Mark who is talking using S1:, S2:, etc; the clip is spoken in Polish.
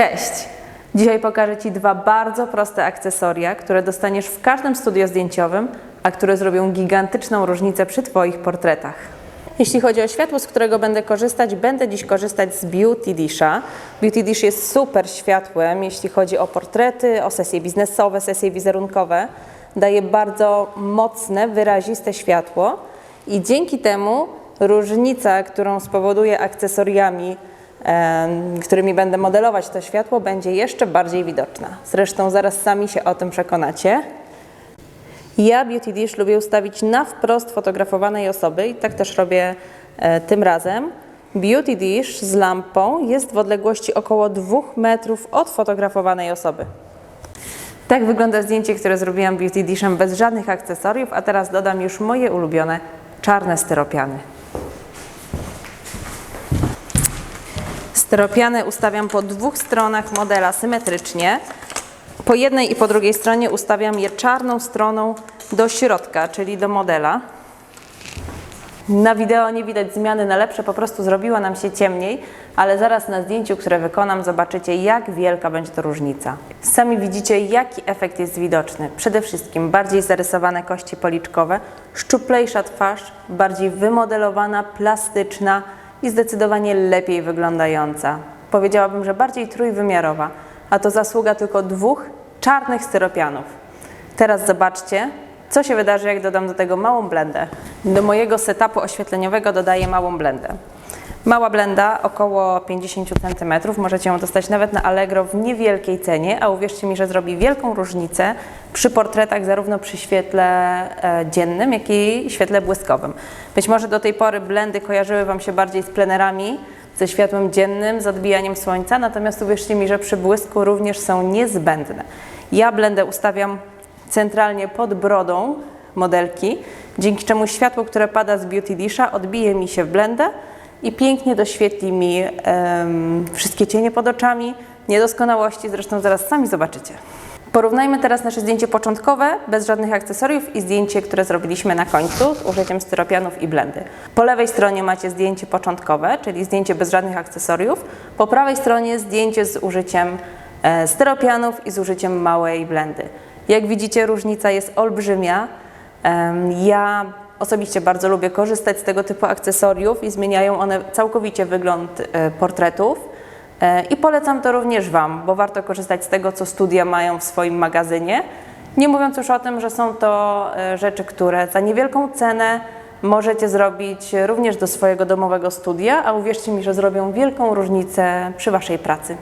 S1: Cześć! Dzisiaj pokażę Ci dwa bardzo proste akcesoria, które dostaniesz w każdym studio zdjęciowym, a które zrobią gigantyczną różnicę przy Twoich portretach. Jeśli chodzi o światło, z którego będę korzystać, będę dziś korzystać z Beauty Disha. Beauty Dish jest super światłem, jeśli chodzi o portrety, o sesje biznesowe, sesje wizerunkowe. Daje bardzo mocne, wyraziste światło i dzięki temu różnica, którą spowoduje akcesoriami, którymi będę modelować to światło, będzie jeszcze bardziej widoczna. Zresztą zaraz sami się o tym przekonacie. Ja Beauty Dish lubię ustawić na wprost fotografowanej osoby i tak też robię e, tym razem. Beauty Dish z lampą jest w odległości około 2 metrów od fotografowanej osoby. Tak wygląda zdjęcie, które zrobiłam Beauty Dishem bez żadnych akcesoriów, a teraz dodam już moje ulubione czarne styropiany. Styropiany ustawiam po dwóch stronach modela symetrycznie. Po jednej i po drugiej stronie ustawiam je czarną stroną do środka, czyli do modela. Na wideo nie widać zmiany na lepsze, po prostu zrobiła nam się ciemniej, ale zaraz na zdjęciu, które wykonam, zobaczycie, jak wielka będzie to różnica. Sami widzicie, jaki efekt jest widoczny. Przede wszystkim bardziej zarysowane kości policzkowe, szczuplejsza twarz, bardziej wymodelowana, plastyczna i zdecydowanie lepiej wyglądająca. Powiedziałabym, że bardziej trójwymiarowa, a to zasługa tylko dwóch czarnych styropianów. Teraz zobaczcie, co się wydarzy, jak dodam do tego małą blendę. Do mojego setupu oświetleniowego dodaję małą blendę. Mała blenda, około 50 cm, możecie ją dostać nawet na Allegro w niewielkiej cenie, a uwierzcie mi, że zrobi wielką różnicę przy portretach, zarówno przy świetle e, dziennym, jak i świetle błyskowym. Być może do tej pory blendy kojarzyły Wam się bardziej z plenerami, ze światłem dziennym, z odbijaniem słońca, natomiast uwierzcie mi, że przy błysku również są niezbędne. Ja blendę ustawiam centralnie pod brodą modelki, dzięki czemu światło, które pada z Beauty Disha odbije mi się w blendę i pięknie doświetli mi em, wszystkie cienie pod oczami, niedoskonałości, zresztą zaraz sami zobaczycie. Porównajmy teraz nasze zdjęcie początkowe, bez żadnych akcesoriów i zdjęcie, które zrobiliśmy na końcu z użyciem styropianów i blendy. Po lewej stronie macie zdjęcie początkowe, czyli zdjęcie bez żadnych akcesoriów. Po prawej stronie zdjęcie z użyciem e, styropianów i z użyciem małej blendy. Jak widzicie, różnica jest olbrzymia. Ja osobiście bardzo lubię korzystać z tego typu akcesoriów i zmieniają one całkowicie wygląd e, portretów. E, I polecam to również Wam, bo warto korzystać z tego, co studia mają w swoim magazynie. Nie mówiąc już o tym, że są to e, rzeczy, które za niewielką cenę możecie zrobić również do swojego domowego studia, a uwierzcie mi, że zrobią wielką różnicę przy Waszej pracy.